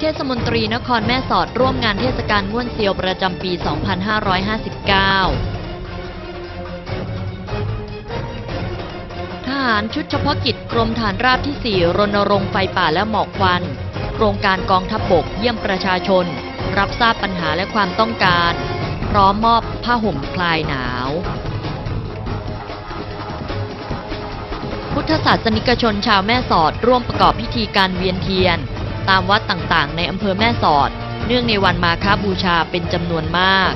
เทศมนตรีนครแม่สอดร่วมงานเทศกาลง่วนเซียวประจำปี 2559 ทหารชุดเฉพาะกิจกรมฐานราบที่ 4 รณรงค์ไฟป่าและหมอกควัน โครงการกองทัพบบกเยี่ยมประชาชน รับทราบปัญหาและความต้องการ พร้อมมอบผ้าห่มคลายหนาว พุทธศาสนิกชนชาวแม่สอดร่วมประกอบพิธีการเวียนเทียน ตามวัดต่างๆ ในอำเภอแม่สอด เนื่องในวันมาฆบูชาเป็นจำนวนมาก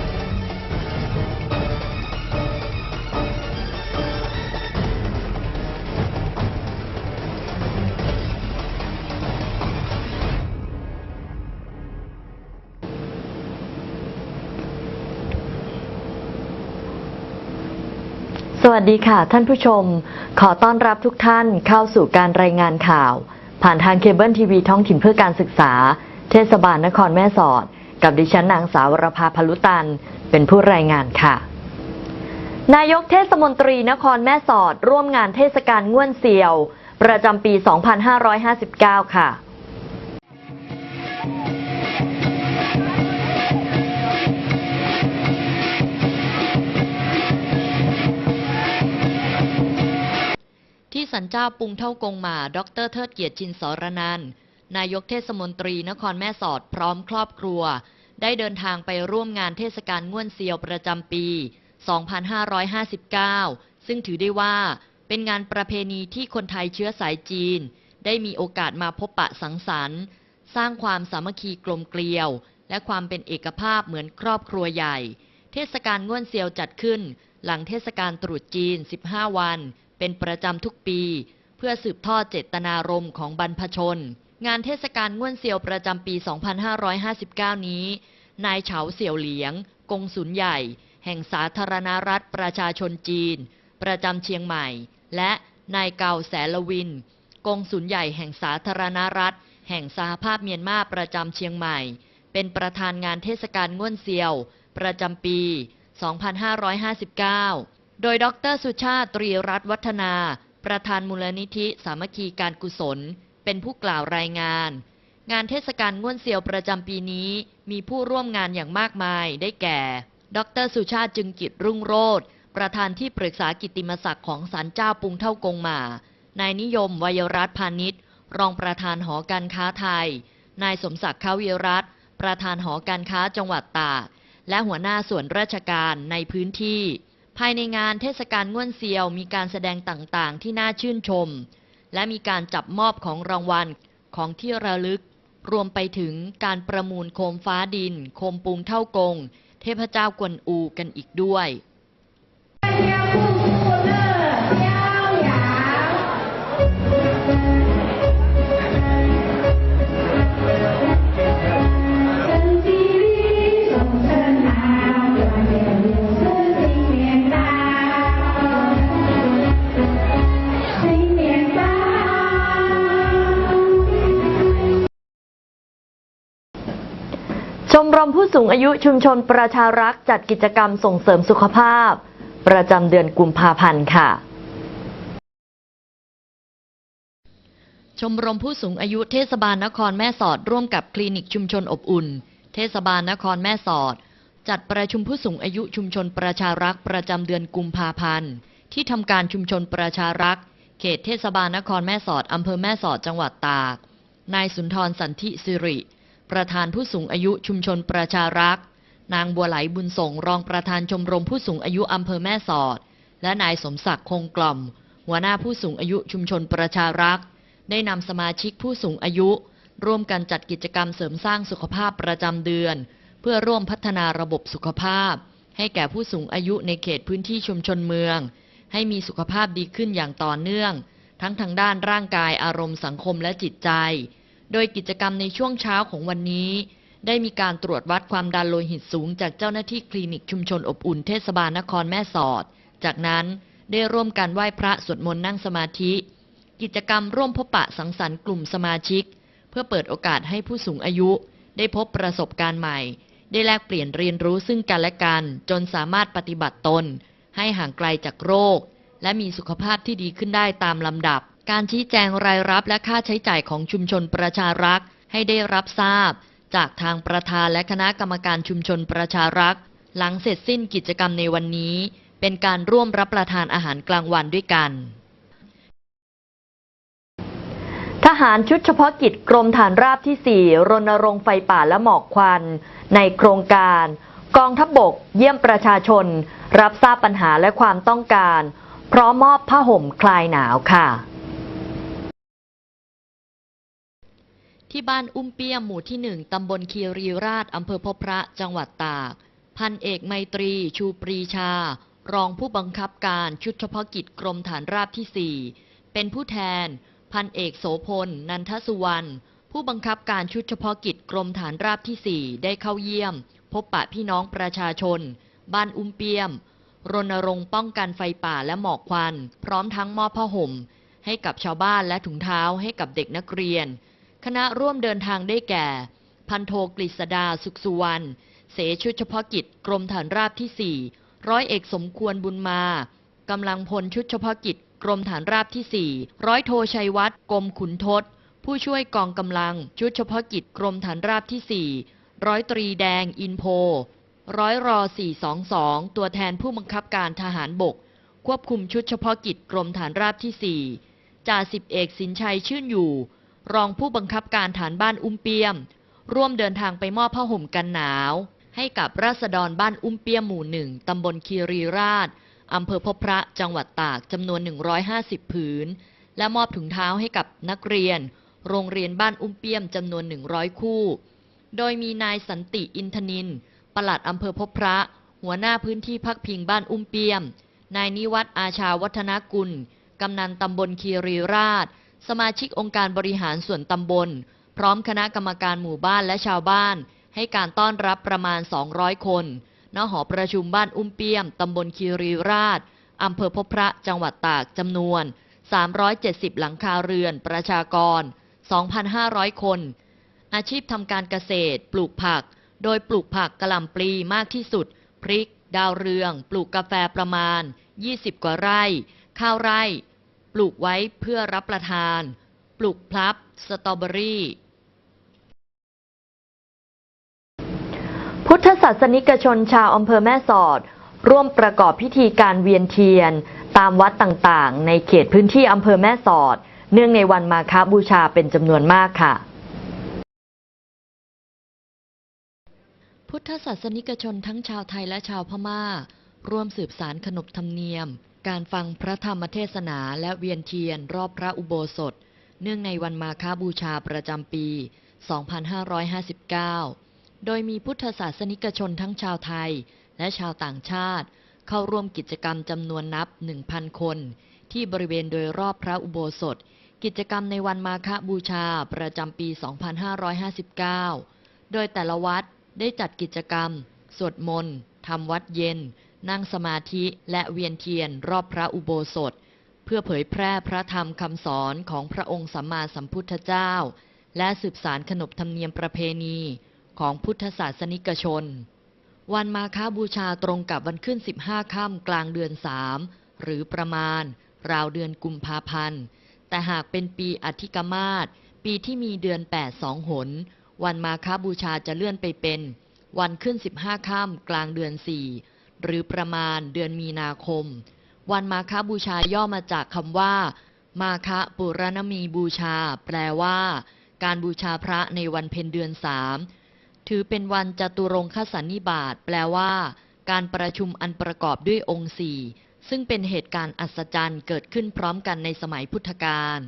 สวัสดีค่ะท่านผู้ชม ขอต้อนรับทุกท่านเข้าสู่การรายงานข่าว ผ่านทางเคเบิลทีวีท้องถิ่นเพื่อการศึกษา เทศบาลนครแม่สอด กับดิฉันนางสาวรภาพลุตัน เป็นผู้รายงานค่ะ นายกเทศมนตรีนครแม่สอด ร่วมงานเทศกาลง่วนเซียว ประจำปี 2559 ค่ะ ที่สันเจ้าปุงเท่ากงหมา ดรเทิดเกียรติชินสรนัน นายกเทศมนตรีนครแม่สอดพร้อมครอบครัว ได้เดินทางไปร่วมงานเทศกาลง่วนเซียวประจำปี 2559 ซึ่งถือได้ว่าเป็นงานประเพณีที่คนไทยเชื้อสายจีน ได้มีโอกาสมาพบปะสังสรรค์ สร้างความสามัคคีกลมเกลียว และความเป็นเอกภาพเหมือนครอบครัวใหญ่ เทศกาลง่วนเซียวจัดขึ้น หลังเทศกาลตรุษจีน 15 วัน เป็นประจำทุกปี เพื่อสืบทอดเจตนารมณ์ของบรรพชน งานเทศกาลง่วนเซียวประจำปี 2559 นี้ นายเฉาเสี่ยวเหลียง กงสุลใหญ่ แห่งสาธารณรัฐประชาชนจีน ประจำเชียงใหม่ และนายเกาแสลวิน กงสุลใหญ่แห่งสาธารณรัฐ แห่งสหภาพเมียนมาประจำเชียงใหม่ เป็นประธานงานเทศกาลง่วนเซียว ประจำปี 2559 โดยดรสุชาติตรีรัตน์วัฒนา ประธานมูลนิธิสามัคคีการกุศล เป็นผู้กล่าวรายงาน งานเทศกาลง่วนเซียวประจำปีนี้ มีผู้ร่วมงานอย่างมากมายได้แก่ ดรสุชาติจึงกิจรุ่งโรธประธานที่ปรึกษากิติมศักดิ์ของศาลเจ้าปุงเท่ากงหมา นายนิยมวัยรัตพาณิชย์ รองประธานหอการค้าไทย นายสมศักดิ์เขาวีรัตประธานหอการค้าจังหวัดตาก และหัวหน้าส่วนราชการในพื้นที่ ภายในงานเทศกาลง่วนเซียวมีการแสดงต่างๆ ที่น่าชื่นชม และมีการจับมอบของรางวัลของที่ระลึก รวมไปถึงการประมูลโคมฟ้าดิน โคมปูงเท่ากง เทพเจ้ากวนอูกันอีกด้วย สูงอายุชุมชนประชารักษ์จัดกิจกรรมส่งเสริมสุขภาพ ประจำเดือนกุมภาพันธ์ค่ะ ชมรมผู้สูงอายุเทศบาลนครแม่สอดร่วมกับคลินิกชุมชนอบอุ่น เทศบาลนครแม่สอด จัดประชุมผู้สูงอายุชุมชนประชารักษ์ประจำเดือนกุมภาพันธ์ ที่ทำการชุมชนประชารักษ์เขตเทศบาลนครแม่สอดอำเภอแม่สอดจังหวัดตาก นายสุนทรสันติสิริ ประธานผู้สูงอายุชุมชนประชารักษ์ นางบัวไหลบุญส่งรองประธานชมรมผู้สูงอายุอำเภอแม่สอด และนายสมศักดิ์คงกล่อม หัวหน้าผู้สูงอายุชุมชนประชารักษ์ได้นำสมาชิกผู้สูงอายุ ร่วมกันจัดกิจกรรมเสริมสร้างสุขภาพประจำเดือน เพื่อร่วมพัฒนาระบบสุขภาพ ให้แก่ผู้สูงอายุในเขตพื้นที่ชุมชนเมือง ให้มีสุขภาพดีขึ้นอย่างต่อเนื่อง ทั้งทางด้านร่างกายอารมณ์สังคมและจิตใจ โดยกิจกรรมในช่วงเช้าของวันนี้ ได้มีการตรวจวัดความดันโลหิตสูง จากเจ้าหน้าที่คลินิกชุมชนอบอุ่นเทศบาลนครแม่สอด จากนั้นได้ร่วมกันไหว้พระสวดมนต์นั่งสมาธิ กิจกรรมร่วมพบปะสังสรรค์กลุ่มสมาชิก เพื่อเปิดโอกาสให้ผู้สูงอายุ ได้พบประสบการณ์ใหม่ ได้แลกเปลี่ยนเรียนรู้ซึ่งกันและกัน จนสามารถปฏิบัติตน ให้ห่างไกลจากโรค และมีสุขภาพที่ดีขึ้นได้ตามลำดับ การชี้แจงรายรับและค่าใช้จ่ายของชุมชนประชารักษ์ให้ได้รับทราบ จากทางประธานและคณะกรรมการชุมชนประชารักษ์หลังเสร็จสิ้นกิจกรรมในวันนี้ เป็นการร่วมรับประทานอาหารกลางวันด้วยกัน ทหารชุดเฉพาะกิจกรมฐานราบที่ 4 รณรงค์ไฟป่าและหมอกควัน ในโครงการ กองทัพบบก เยี่ยมประชาชน รับทราบปัญหาและความต้องการ พร้อมมอบผ้าห่มคลายหนาวค่ะ ที่บ้านอุ้มเปี้ยมหมู่ที่หนึ่งตำบลคีรีราชอำเภอพบพระจังหวัดตาก พันเอกไมตรีชูปรีชา รองผู้บังคับการชุดเฉพาะกิจกรมฐานราบที่ 4 เป็นผู้แทน พันเอกโสพล นันทสุวรรณผู้บังคับการชุดเฉพาะกิจกรมฐานราบที่ 4 ได้เข้าเยี่ยม พบปะพี่น้องประชาชน บ้านอุ้มเปี้ยม รณรงค์ป้องกันไฟป่าและหมอกควัน พร้อมทั้งมอบผ้าห่ม ให้กับชาวบ้านและถุงเท้าให้กับเด็กนักเรียน คณะร่วมเดินทางได้แก่ พันโทกฤษดาสุขสุวรรณ เสชุดเฉพาะกิจกรมฐานราบที่ 4 ร้อยเอกสมควรบุญมากำลังพลชุดเฉพาะกิจกรมฐานราบที่ 4 ร้อยโทชัยวัฒน์กรมขุนทศ ผู้ช่วยกองกำลังชุดเฉพาะกิจกรมฐานราบที่ 4 ร้อยตรีแดงอินโพ ร้อยรอ 422 ตัวแทนผู้บังคับการทหารบก ควบคุมชุดเฉพาะกิจกรมฐานราบที่ 4 จ่าสิบเอกสินชัยชื่นอยู่ รองผู้บังคับการฐานบ้านอุ้มเปียม ร่วมเดินทางไปมอบผ้าห่มกันหนาว ให้กับราษฎรบ้านอุ้มเปียมหมู่หนึ่งตำบลคีรีราชอำเภอพบพระจังหวัดตากจำนวน 150 ผืน และมอบถุงเท้าให้กับนักเรียน โรงเรียนบ้านอุ้มเปียมจำนวน 100 คู่ โดยมีนายสันติอินทนินปลัดอำเภอพบพระ หัวหน้าพื้นที่พักพิงบ้านอุ้มเปียม นายนิวัฒน์อาชาวัฒนกุล กำนันตำบลคีรีราช สมาชิกองค์การบริหารส่วนตำบล พร้อมคณะกรรมการหมู่บ้านและชาวบ้าน ให้การต้อนรับประมาณ 200 คนณหอประชุมบ้านอุ้มเปียม ตำบลคีรีราชอำเภอพบพระจังหวัดตากจำนวน 370 หลังคาเรือน ประชากร 2,500 คน อาชีพทำการเกษตร ปลูกผัก โดยปลูกผักกะหล่ำปลีมากที่สุด พริก ดาวเรือง ปลูกกาแฟประมาณ 20 กว่าไร่ ข้าวไร่ ปลูกไว้เพื่อรับประทาน ปลูกพลับ สตรอเบอรี่ พุทธศาสนิกชนชาวอำเภอแม่สอด ร่วมประกอบพิธีการเวียนเทียน ตามวัดต่างๆ ในเขตพื้นที่อำเภอแม่สอด เนื่องในวันมาฆบูชาเป็นจำนวนมากค่ะพุทธศาสนิกชนทั้งชาวไทยและชาวพม่า ร่วมสืบสารขนบธรรมเนียม การฟังพระธรรมเทศนาและเวียนเทียนรอบพระอุโบสถ เนื่องในวันมาฆบูชาประจำปี 2559 โดยมีพุทธศาสนิกชนทั้งชาวไทยและชาวต่างชาติ เข้าร่วมกิจกรรมจำนวนนับ 1,000 คน ที่บริเวณโดยรอบพระอุโบสถ กิจกรรมในวันมาฆบูชาประจำปี 2559 โดยแต่ละวัดได้จัดกิจกรรม สวดมนต์ทำวัดเย็น นั่งสมาธิและเวียนเทียนรอบพระอุโบสถ เพื่อเผยแพร่พระธรรมคำสอนของพระองค์สัมมาสัมพุทธเจ้า และสืบสารขนบธรรมเนียมประเพณีของพุทธศาสนิกชน วันมาฆบูชาตรงกับวันขึ้น 15 ค่ำกลางเดือน 3 หรือประมาณ ราวเดือนกุมภาพันธ์ แต่หากเป็นปีอธิกมาศปีที่มีเดือน 8 สองหน วันมาฆบูชาจะเลื่อนไปเป็น วันขึ้น 15 ค่ำกลางเดือน 4 หรือประมาณเดือนมีนาคม วันมาฆบูชาย่อมาจากคำว่า มาฆปุรณมีบูชา แปลว่า การบูชาพระในวันเพ็ญเดือนสามถือเป็นวันจตุรงคสันนิบาตแปลว่า การประชุมอันประกอบด้วยองค์สี่ซึ่งเป็นเหตุการณ์อัศจรรย์เกิดขึ้นพร้อมกันในสมัยพุทธกาล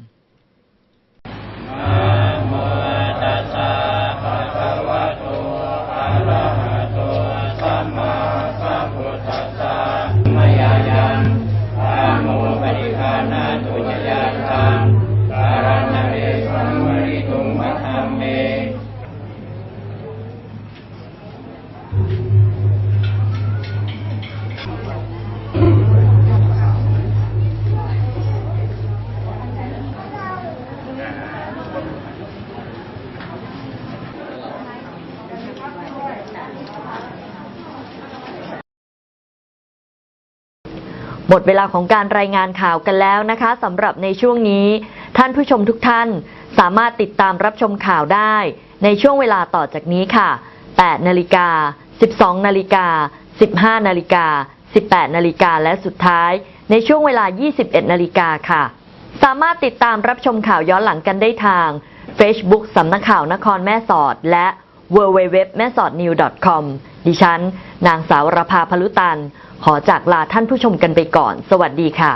ม หมดเวลาของการรายงานข่าวกันแล้วนะคะสำหรับในช่วงนี้ ท่านผู้ชมทุกท่านสามารถติดตามรับชมข่าวได้ ในช่วงเวลาต่อจากนี้ค่ะ 8 นาฬิกา 12 นาฬิกา 15 นาฬิกา 18 นาฬิกา และสุดท้ายในช่วงเวลา 21 นาฬิกาค่ะ สามารถติดตามรับชมข่าวย้อนหลังกันได้ทาง Facebook สำนักข่าวนครแม่สอด และ w w w แม่สอด new com ดิฉัน นางสาวรภาพลุตัน ขอจากลาท่านผู้ชมกันไปก่อน สวัสดีค่ะ